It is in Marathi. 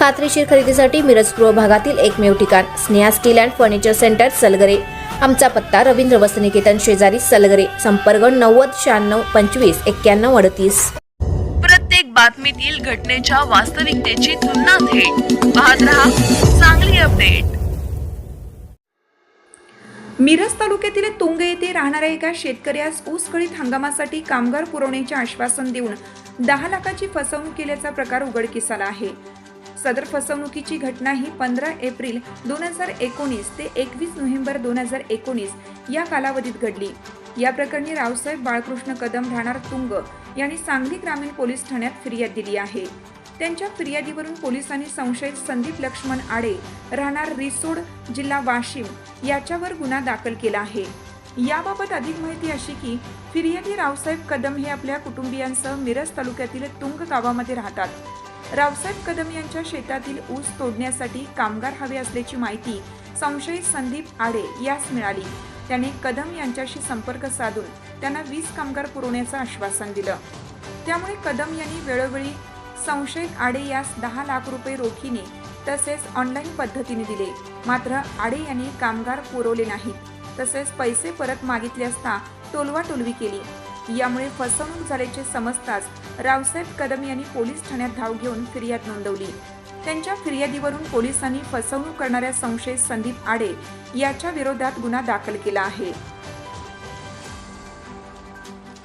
खात्रीशीर खरेदीसाठी मिरज पूर्व भागातील एकमेव ठिकाण Sneha steel and furniture centre Salgare. आमचा पत्ता रवींद्र वसनिकेतन शेजारी सलगरे संपर्क नव्वद शहाण्णव पंचवीस एक्क्याण्णव अडतीस. प्रत्येक बातमीतील घटनेच्या वास्तविकतेची तुलना थेट. पाहत रहा चांगली अपडेट. मिरज तालुक्यातील तुंग येथे राहणाऱ्या एका शेतकऱ्यास ऊसकळीत हंगामासाठी कामगार पुरवण्याचे आश्वासन देऊन दहा लाखाची फसवणूक केल्याचा प्रकार उघडकीस आला आहे. सदर फसवणुकीची घटना ही पंधरा एप्रिल दोन हजार एकोणीस ते एकवीस नोव्हेंबर दोन हजार एकोणीस या कालावधीत घडली. या प्रकरणी रावसाहेब बाळकृष्ण कदम राहणार तुंग यांनी सांगली ग्रामीण पोलीस ठाण्यात फिर्याद दिली आहे. त्यांच्या फिर्यादीवरून पोलिसांनी संशयित संदीप लक्ष्मण आडे राहणार रिसोड जिल्हा वाशिम याच्यावर गुन्हा दाखल केला आहे. याबाबत अधिक माहिती अशी की फिर्यादी रावसाहेब कदम हे आपल्या कुटुंबियांसह मिरज तालुक्यातील तुंग गावामध्ये राहतात. रावसाहेब कदम यांच्या शेतातील ऊस तोडण्यासाठी कामगार हवे असल्याची माहिती संशयित संदीप आडे यास मिळाली. त्याने कदम यांच्याशी संपर्क साधून त्यांना वीस कामगार पुरवण्याचं आश्वासन दिलं. त्यामुळे कदम यांनी वेळोवेळी संशयित आडे यास दहा लाख रुपये रोखीने तसेच ऑनलाईन पद्धतीने दिले. मात्र आडे यांनी कामगार पुरवले नाहीत. तसेच पैसे परत मागितले असता टोलवाटोलवी केली. यामुळे फसवणूक झाल्याचे समजताच रावसाहेब कदम यांनी पोलीस ठाण्यात धाव घेऊन फिर्याद नोंदवली. त्यांच्या फिर्यादीवरून पोलिसांनी फसवणूक करणाऱ्या संशयित संदीप आडे याच्या विरोधात गुन्हा दाखल केला आहे.